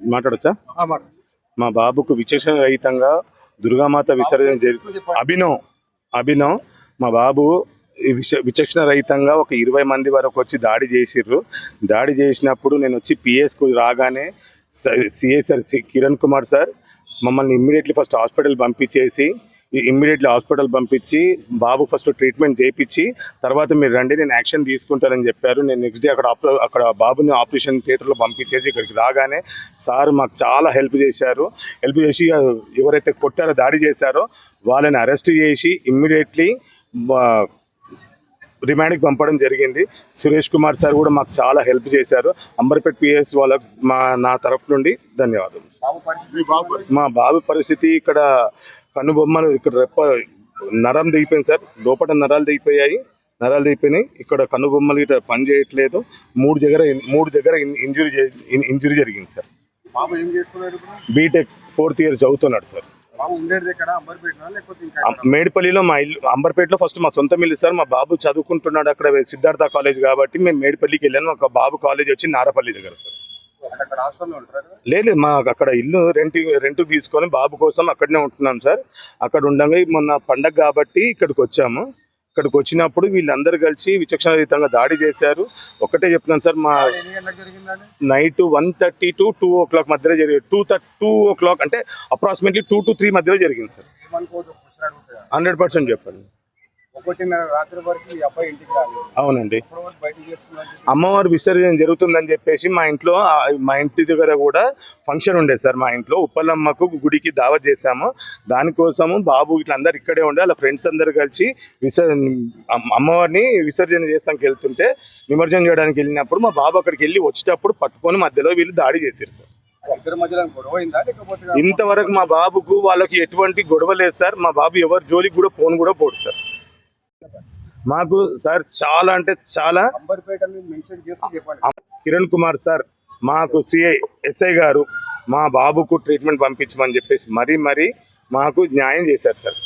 మాట్లాడొచ్చా? మా బాబుకు విచక్షణ రహితంగా దుర్గామాత విసర్జన జరి అభినవ్ అభినవ్ మా బాబు విచక్షణ రహితంగా ఒక ఇరవై మంది వరకు వచ్చి దాడి చేసిర్రు. దాడి చేసినప్పుడు నేను వచ్చి పిఎస్కు రాగానే CA sir Kiran Kumar sir మమ్మల్ని ఇమ్మీడియట్లీ ఫస్ట్ హాస్పిటల్ పంపించేసి ఇమ్మీడియట్లీ హాస్పిటల్ పంపించి బాబు ఫస్ట్ ట్రీట్మెంట్ చేయించి తర్వాత మీరు రండి నేను యాక్షన్ తీసుకుంటానని చెప్పారు. నేను నెక్స్ట్ డే అక్కడ అక్కడ బాబుని ఆపరేషన్ థియేటర్లో పంపించేసి ఇక్కడికి రాగానే సార్ మాకు చాలా హెల్ప్ చేశారు. హెల్ప్ చేసి ఎవరైతే కొట్టారో దాడి చేశారో వాళ్ళని అరెస్ట్ చేసి ఇమ్మీడియట్లీ రిమాండ్కి పంపడం జరిగింది. సురేష్ కుమార్ సార్ కూడా మాకు చాలా హెల్ప్ చేశారు. అంబర్పేట్ పిఎస్ వాళ్ళ మా నా తరఫు నుండి ధన్యవాదాలు మా బాబు పరిస్థితి ఇక్కడ కనుబొమ్మలు ఇక్కడ రెప్ప నరం దిగిపోయింది సార్. లోపల నరాలు దిగిపోయాయి. నరాలు దిగిపోయినాయి. ఇక్కడ కనుబొమ్మలు ఇట్లా పని చేయట్లేదు. మూడు దగ్గర మూడు దగ్గర ఇంజురీ ఇంజురీ జరిగింది సార్. బాబు ఏం చేస్తున్నాడు ఇప్పుడు? బీటెక్ ఫోర్త్ ఇయర్ చదువుతున్నాడు సార్. మేడిపల్లిలో మా ఇల్లు అంబర్పేటలో ఫస్ట్ మా సొంత ఇల్లు సార్. మా బాబు చదువుకుంటున్నాడు అక్కడ సిద్ధార్థ కాలేజ్ కాబట్టి మేము మేడిపల్లికి వెళ్ళాను ఒక బాబు కాలేజ్ వచ్చి నారపల్లి దగ్గర సార్. లేదు మా అక్కడ ఇల్లు రెంట్ రెంట్ తీసుకొని బాబు కోసం అక్కడనే ఉంటున్నాం సార్. అక్కడ ఉండగా మొన్న పండగ కాబట్టి ఇక్కడికి వచ్చాము. ఇక్కడికి వచ్చినప్పుడు వీళ్ళందరూ కలిసి విచక్షణరహితంగా దాడి చేశారు. ఒకటే చెప్తున్నాను సార్ మా night one thirty to two o'clock మధ్యలో జరిగింది. టూ థర్ టూ ఓ క్లాక్ అంటే అప్రాక్సిమేట్లీ టూ టు త్రీ మధ్యలో జరిగింది సార్. హండ్రెడ్ పర్సెంట్ చెప్పండి. ఒకటిన్నర రాత్రి వరకు ఈ అబ్బాయి ఇంటికి రాలేదు. అవునండి. ఇప్పుడు వరకు బయట చేస్తున్నాడు అమ్మవారి విసర్జన జరుగుతుందని చెప్పేసి మా ఇంట్లో ఆ, మా ఇంటి దగ్గర కూడా ఫంక్షన్ ఉండేది సార్ మా ఇంట్లో. ఉప్పలమ్మకు గుడికి దావత్ చేశాము. దానికోసము బాబు ఇట్లా అందరు ఇక్కడే ఉండే వాళ్ళ ఫ్రెండ్స్ అందరు కలిసి విసర్ అమ్మ- అమ్మవారిని విసర్జన చేస్తానికి వెళ్తుంటే నిమజ్జనం చేయడానికి వెళ్ళినప్పుడు మా బాబు అక్కడికి వెళ్ళి వచ్చేటప్పుడు పట్టుకొని మధ్యలో వీళ్ళు దాడి చేశారు సార్. ఇద్దరి మధ్యలో గొడవ అయిందా? లేకపోతే ఇంతవరకు మా బాబుకు వాళ్ళకి ఎటువంటి గొడవ లేదు సార్. మా బాబు ఎవరి జోలికి కూడా ఫోన్ కూడా పోడు సార్. మాకు సార్ చాలా అంటే చాలా. కిరణ్ కుమార్ సార్ మాకు సిఐ ఎస్ఐ గారు మా బాబుకు ట్రీట్మెంట్ పంపించమని చెప్పేసి మరీ మరీ మాకు న్యాయం చేశారు సార్.